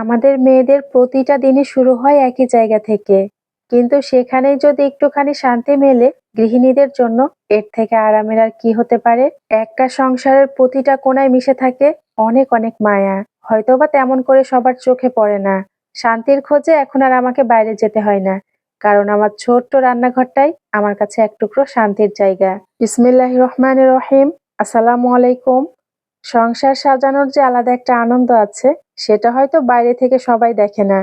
আমাদের মেয়েদের প্রতিটা দিনই শুরু হয় একই জায়গা থেকে। কিন্তু সেখানেই যদি একটুখানি শান্তি মেলে, গৃহিণীদের জন্য এর থেকে আরামের আর কি হতে পারে? একটা সংসারের প্রতিটা কোণায় মিশে থাকে অনেক অনেক মায়া। হয়তোবা তেমন করে সবার চোখে পড়ে না। শান্তির খোঁজে এখন আর আমাকে বাইরে যেতে হয় না। কারণ আমার ছোট্ট রান্নাঘরটাই আমার কাছে এক টুকরো শান্তির জায়গা। বিসমিল্লাহ রহমান রহিম। আসসালামু আলাইকুম। সংসার সাজানোর যে আলাদা একটা আনন্দ আছে, সেটা হয়তো বাইরে থেকে সবাই দেখে না।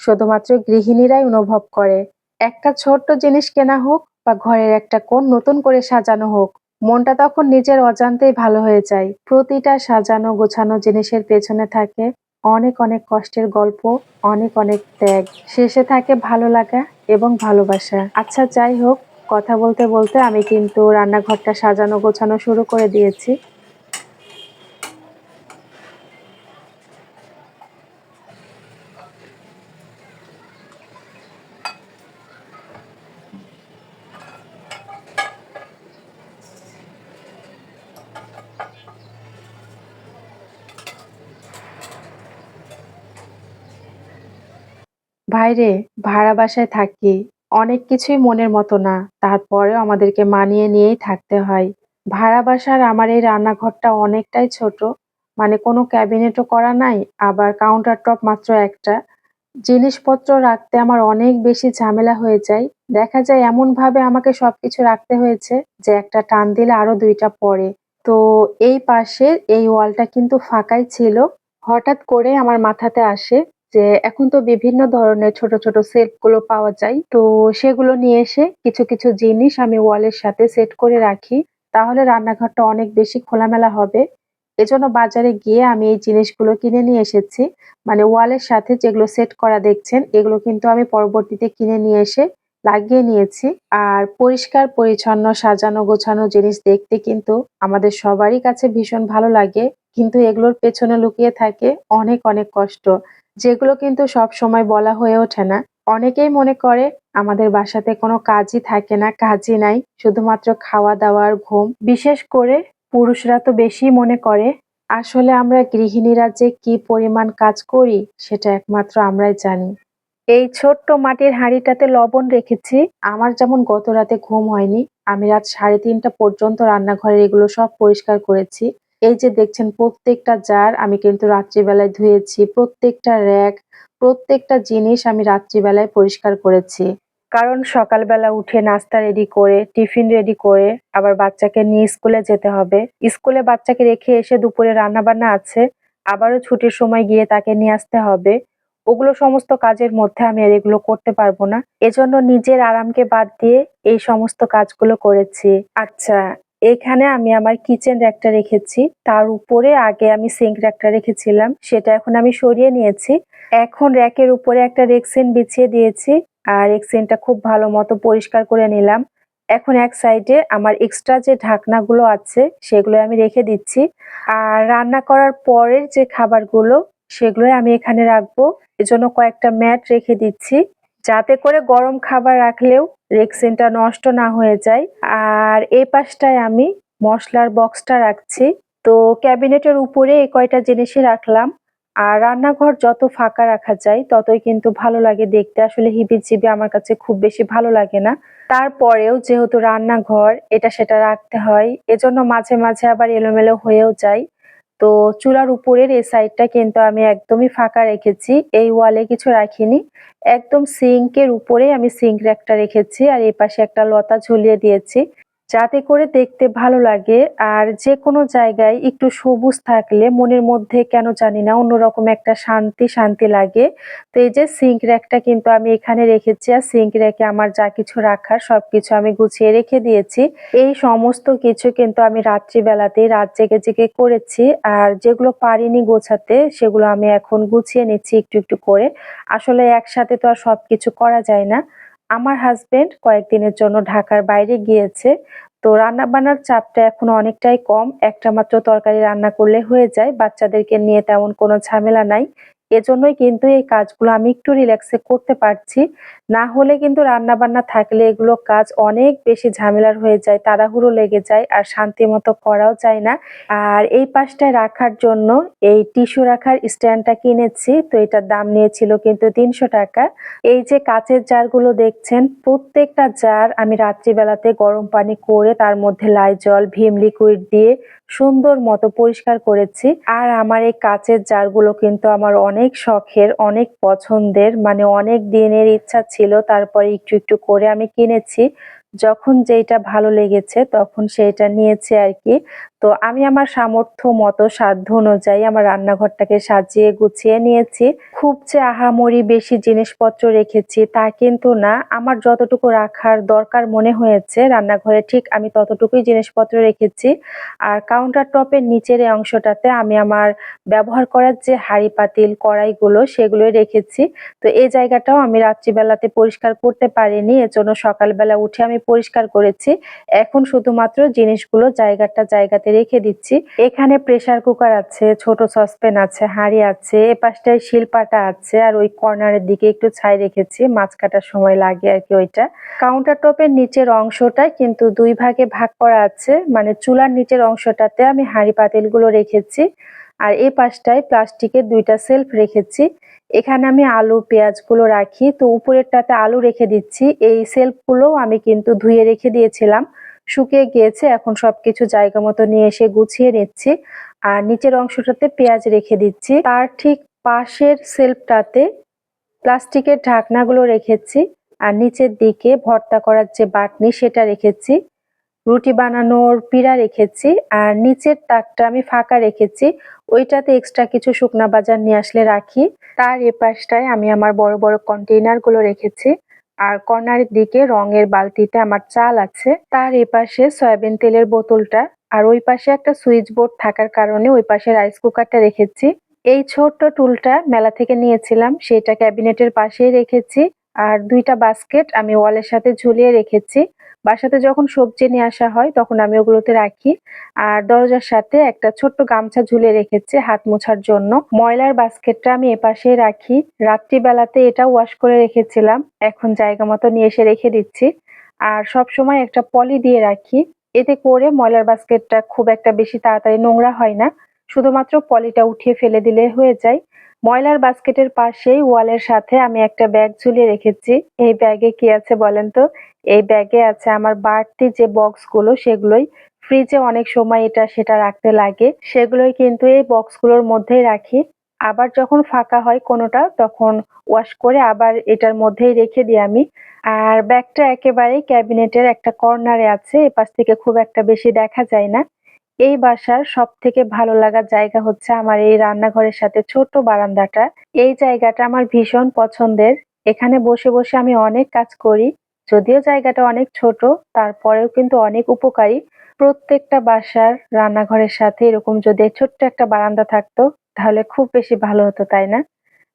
শুধুমাত্র গৃহিণীরাই অনুভব করে। একটা ছোট্ট জিনিস কেনা হোক বা ঘরের একটা কোণ নতুন করে সাজানো হোক, মনটা তখন নিজের অজান্তেই ভালো হয়ে যায়। প্রতিটা সাজানো গোছানো জিনিসের পেছনে থাকে অনেক অনেক কষ্টের গল্প, অনেক অনেক ত্যাগ। শেষে থাকে ভালো লাগা এবং ভালোবাসা। আচ্ছা যাই হোক, কথা বলতে বলতে আমি কিন্তু রান্নাঘরটা সাজানো গোছানো শুরু করে দিয়েছি। বাইরে ভাড়া বাসায় থাকি। অনেক কিছুই মনের মতো না। তারপরেও আমাদেরকে মানিয়ে নিয়েই থাকতে হয়। ভাড়া বাসার আমার এই রান্নাঘরটা অনেকটাই ছোট। মানে কোনো ক্যাবিনেটও করা নাই, আবার কাউন্টার টপ মাত্র একটা। জিনিসপত্র রাখতে আমার অনেক বেশি ঝামেলা হয়ে যায়। দেখা যায় এমন ভাবে আমাকে সবকিছু রাখতে হয়েছে যে একটা টান দিলে আরও দুইটা পড়ে। তো এই পাশে এই ওয়ালটা কিন্তু ফাঁকাই ছিল। হঠাৎ করে আমার মাথাতে আসে যে এখন তো বিভিন্ন ধরনের ছোট ছোট সেটগুলো পাওয়া যায়। তো সেগুলো নিয়ে এসে কিছু কিছু জিনিস আমি ওয়ালের সাথে সেট করে রাখি। তাহলে রান্নাঘরটা অনেক বেশি খোলামেলা হবে। এজন্য বাজারে গিয়ে আমি এই জিনিসগুলো কিনে নিয়ে এসেছি। মানে ওয়ালের সাথে যেগুলো সেট করা দেখছেন, এগুলো কিন্তু আমি পরবর্তীতে কিনে নিয়ে এসে লাগিয়ে নিয়েছি। আর পরিষ্কার, পরিচ্ছন্ন, সাজানো, গোছানো জিনিস দেখতে কিন্তু আমাদের সবারই কাছে ভীষণ ভালো লাগে। কিন্তু এগুলোর পেছনে লুকিয়ে থাকে অনেক অনেক কষ্ট, যেগুলো কিন্তু সব সময় বলা হয়ে ওঠে না। অনেকেই মনে করে আমাদের বাসাতে কোনো কাজই থাকে না, কাজই নাই, শুধুমাত্র খাওয়া দাওয়ার ঘুম। বিশেষ করে পুরুষরা তো বেশি মনে করে, আসলে আমরা গৃহিণীরা যে কি পরিমাণ কাজ করি, সেটা একমাত্র আমরাই জানি। এই ছোট্ট মাটির হাঁড়িটাতে লবণ রেখেছি। আমার যেমন গত রাতে ঘুম হয়নি, আমি রাত সাড়ে তিনটা পর্যন্ত রান্নাঘরের এগুলো সব পরিষ্কার করেছি। এই যে দেখছেন প্রত্যেকটা জার আমি কিন্তু রাত্রিবেলায় ধুয়েছি, প্রত্যেকটা র্যাক, প্রত্যেকটা জিনিস আমি রাত্রিবেলায় পরিষ্কার করেছি। কারণ সকালবেলা উঠে নাস্তা রেডি করে, টিফিন রেডি করে, আবার বাচ্চাকে নিয়ে স্কুলে যেতে হবে। স্কুলে বাচ্চাকে রেখে এসে দুপুরে রান্নাবান্না আছে, আবারও ছুটির সময় গিয়ে তাকে নিয়ে আসতে হবে। ওগুলো সমস্ত কাজের মধ্যে আমি আর এগুলো করতে পারব না। এজন্য নিজের আরামকে বাদ দিয়ে এই সমস্ত কাজগুলো করেছি। আচ্ছা এখানে আমি আমার কিচেন র্যাকটা রেখেছি। তার উপরে আগে আমি সিঙ্ক র্যাকটা রেখেছিলাম। সেটা এখন আমি সরিয়ে নিয়েছি। এখন র্যাকের উপরে একটা রেক্সিন বিছিয়ে দিয়েছি। আর রেক্সিনটা খুব ভালো মতো পরিষ্কার করে নিলাম। এখন এক সাইডে আমার এক্সট্রা যে ঢাকনাগুলো আছে, সেগুলো আমি রেখে দিচ্ছি। আর রান্না করার পরের যে খাবারগুলো সেগুলোই আমি এখানে রাখব। এজন্য কয়েকটা ম্যাট রেখে দিচ্ছি। যাতে করে গরম খাবার রাখলেও রেক্সিনটা নষ্ট না হয়ে যায়। আর এই পাশটায় আমি মশলার বক্সটা রাখছি। তো ক্যাবিনেটের উপরে এই কয়টা জিনিসই রাখলাম। আর রান্নাঘর যত ফাঁকা রাখা যায়, ততই কিন্তু ভালো লাগে দেখতে। আসলে হিবিজিবি আমার কাছে খুব বেশি ভালো লাগে না। তারপরেও যেহেতু রান্নাঘর, এটা সেটা রাখতে হয়। এজন্য মাঝে মাঝে আবার এলোমেলো হয়েও যায়। তো চুলার উপরের এই সাইডটা কিন্তু আমি একদমই ফাঁকা রেখেছি। এই ওয়ালে কিছু রাখিনি। একদম সিঙ্কের উপরে আমি সিঙ্ক একটা রেখেছি আর এই পাশে একটা লতা ঝুলিয়ে দিয়েছি। যাতে করে দেখতে ভালো লাগে আর যে কোনো জায়গায় একটু সবুজ থাকলে মনের মধ্যে কেন জানি না অন্যরকম একটা শান্তি শান্তি লাগে। তো এই যে সিঙ্ক র্যাকটা কিন্তু আমি এখানে রেখেছি আর সিঙ্ক র্যাকে আমার যা কিছু রাখার সবকিছু আমি গুছিয়ে রেখে দিয়েছি। এই সমস্ত কিছু কিন্তু আমি রাত্রিবেলাতেই রাত জেগে জেগে করেছি আর যেগুলো পারিনি গোছাতে সেগুলো আমি এখন গুছিয়ে নিচ্ছি একটু একটু করে। আসলে একসাথে তো আর সবকিছু করা যায় না। আমার হাজব্যান্ড কয়েকদিনের জন্য ঢাকার বাইরে গিয়েছে। তো রান্না বান্নার চাপটা এখন অনেকটাই কম। একটা মাত্র তরকারি রান্না করলে হয়ে যায়। বাচ্চাদেরকে নিয়ে তেমন কোনো ঝামেলা নাই। এজন্যই কিন্তু এই কাজগুলো আমি একটু রিল্যাক্সে করতে পারছি। না হলে কিন্তু রান্না বান্না থাকলে এগুলো কাজ অনেক বেশি ঝামেলার হয়ে যায়, তাড়াহুড়ো লেগে যায় আর শান্তি মতো করাও যায় না। আর এই পাশটায় রাখার জন্য এই টিস্যু রাখার স্ট্যান্ডটা কিনেছি। তো এটার দাম নিয়েছিল কিন্তু তিনশো টাকা। এই যে কাঁচের জারগুলো দেখছেন প্রত্যেকটা জার আমি রাত্রিবেলাতে গরম পানি করে তার মধ্যে লাইজল, ভিম লিকুইড দিয়ে সুন্দর মতো পরিষ্কার করেছি। আর আমার এই কাঁচের জারগুলো কিন্তু আমার অনেক শখের, অনেক পছন্দের মানে অনেক দিনের ইচ্ছা ছিল তারপরে একটু একটু করে আমি কিনেছি। যখন যেটা ভালো লেগেছে তখন সেটা নিয়েছি আরকি। তো আমি আমার সামর্থ্য মতো, সাধ্য অনুযায়ী আমার রান্নাঘরটাকে সাজিয়ে গুছিয়ে নিয়েছি। খুব যে আহামরি বেশি জিনিসপত্র রেখেছি তা কিন্তু না। আমার যতটুকু রাখার দরকার মনে হয়েছে, রান্নাঘরে ঠিক আমি ততটুকুই জিনিসপত্র রেখেছি। আর কাউন্টার টপের নিচের এই অংশটাতে আমি আমার ব্যবহার করার যে হাঁড়ি পাতিল, কড়াইগুলো সেগুলোই রেখেছি। তো এই জায়গাটাও আমি রাত্রিবেলাতে পরিষ্কার করতে পারিনি, এজন্য সকালবেলা উঠে আমি পরিষ্কার করেছি। এখন শুধুমাত্র জিনিসগুলো জায়গাটা জায়গাতে রেখে দিচ্ছি। এখানে প্রেসার কুকার আছে, ছোট সসপ্যান আছে, হাঁড়ি আছে, এপাশটায় শিলপাটা আছে আর ওই কর্নারের দিকে একটু ছাই রেখেছি মাছ কাটার সময় লাগে আর কি ওইটা। কাউন্টার টপের নিচের অংশটা কিন্তু দুই ভাগে ভাগ করা আছে মানে চুলার নিচের অংশটাতে আমি হাঁড়ি পাতিলগুলো রেখেছি আর এই পাশটায় প্লাস্টিকের দুইটা সেলফ রেখেছি এখানে আমি আলু পেঁয়াজগুলো রাখি তো উপরেরটাতে আলু রেখে দিচ্ছি এই সেলফগুলো আমি কিন্তু ধুয়ে রেখে দিয়েছিলাম শুকিয়ে গিয়েছে, এখন সবকিছু জায়গা মতো নিয়ে এসে গুছিয়ে নিচ্ছি। আর নিচের অংশটাতে পেঁয়াজ রেখে দিচ্ছি। তার ঠিক পাশের সেলফটাতে প্লাস্টিকের ঢাকনাগুলো রেখেছি। আর নিচের দিকে ভর্তা করার যে বাটনি, সেটা রেখেছি। রুটি বানানোর পিড়া রেখেছি। আর নিচের তাকটা আমি ফাঁকা রেখেছি। ওইটাতে এক্সট্রা কিছু শুকনা বাজার নিয়ে আসলে রাখি। তার এপাশটায় আমি আমার বড় বড় কন্টেইনারগুলো রেখেছি। আর কর্নারের দিকে রঙের বালতিতে আমার চাল আছে। তার এপাশে সয়াবিন তেলের বোতলটা আর ওই পাশে একটা সুইচ বোর্ড থাকার কারণে ওই পাশে রাইস কুকারটা রেখেছি। এই ছোট্ট টুলটা মেলা থেকে নিয়েছিলাম, সেটা ক্যাবিনেটের পাশেই রেখেছি। আর দুইটা বাস্কেট আমি ওয়ালের সাথে ঝুলিয়ে রেখেছি। বাসাতে যখন সবজি নিয়ে আসা হয়, তখন আমি ওগুলোতে রাখি। আর দরজার সাথে একটা ছোট্ট গামছা ঝুলে রেখেছি হাত মোছার জন্য। ময়লার বাস্কেটটা আমি এপাশে রাখি। রাত্রিবেলাতে এটা ওয়াশ করে রেখেছিলাম। এখন জায়গা মতো নিয়ে এসে রেখে দিচ্ছি। আর সব সময় একটা পলি দিয়ে রাখি। এতে করে ময়লার বাস্কেটটা খুব একটা বেশি তাড়াতাড়ি নোংরা হয় না। শুধুমাত্র পলিটা উঠিয়ে ফেলে দিলে হয়ে যায়। ময়লার বাস্কেটের পাশেই ওয়ালের সাথে আমি একটা ব্যাগ ঝুলিয়ে রেখেছি। এই ব্যাগে কি আছে বলেন তো? এই ব্যাগে আছে আমার বাড়তি যে বক্সগুলো, সেগুলোই। ফ্রিজে অনেক সময় এটা সেটা রাখতে লাগে। সেগুলোই কিন্তু এই বক্সগুলোর মধ্যেই রাখি। আবার যখন ফাঁকা হয় কোনোটা, তখন ওয়াশ করে আবার এটার মধ্যেই রেখে দিই আমি। আর ব্যাগটা একেবারেই ক্যাবিনেটের একটা কর্নারে আছে, এপাশ থেকে খুব একটা বেশি দেখা যায় না। এই বাসার সব থেকে ভালো লাগার জায়গা হচ্ছে আমার এই রান্নাঘরের সাথে ছোট্ট বারান্দাটা। এই জায়গাটা আমার ভীষণ পছন্দের। এখানে বসে বসে আমি অনেক কাজ করি। যদিও জায়গাটা অনেক ছোট, তারপরেও কিন্তু অনেক উপকারী। প্রত্যেকটা বাসার রান্নাঘরের সাথে এরকম যদি ছোট্ট একটা বারান্দা থাকতো, তাহলে খুব বেশি ভালো হতো, তাই না?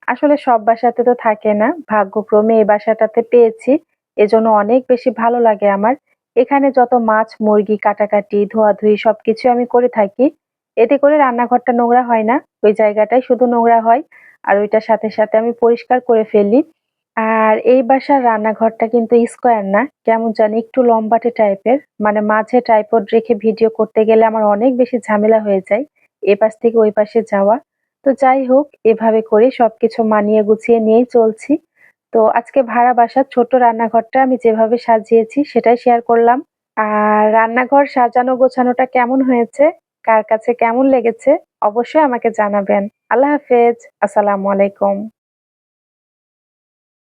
আসলে সব বাসাতে তো থাকে না। ভাগ্যক্রমে এই বাসাটাতে পেয়েছি। এজন্য অনেক বেশি ভালো লাগে আমার। এখানে যত মাছ, মুরগি, কাটাকাটি, ধোয়াধুয়ি সবকিছু আমি করে থাকি। এতে করে রান্নাঘরটা নোংরা হয় না, ওই জায়গাটাই শুধু নোংরা হয় আর ওইটার সাথে সাথে আমি পরিষ্কার করে ফেলি। আর এই বাসার রান্নাঘরটা কিন্তু স্কোয়ার না, কেমন জানি একটু লম্বাটে টাইপের মানে মাঝে টাইপড রেখে ভিডিও করতে গেলে আমার অনেক বেশি ঝামেলা হয়ে যায় এ পাশ থেকে ওই পাশে যাওয়া। তো যাই হোক, এভাবে করে সবকিছু মানিয়ে গুছিয়ে নিয়েই চলছি। তো আজকে ভাড়া বাসার ছোট রান্নাঘরটা আমি যেভাবে সাজিয়েছি সেটাই শেয়ার করলাম। আর রান্নাঘর সাজানো গোছানোটা কেমন হয়েছে, কার কাছে কেমন লেগেছে, অবশ্যই আমাকে জানাবেন। আল্লাহ হাফেজ, আসসালামু আলাইকুম।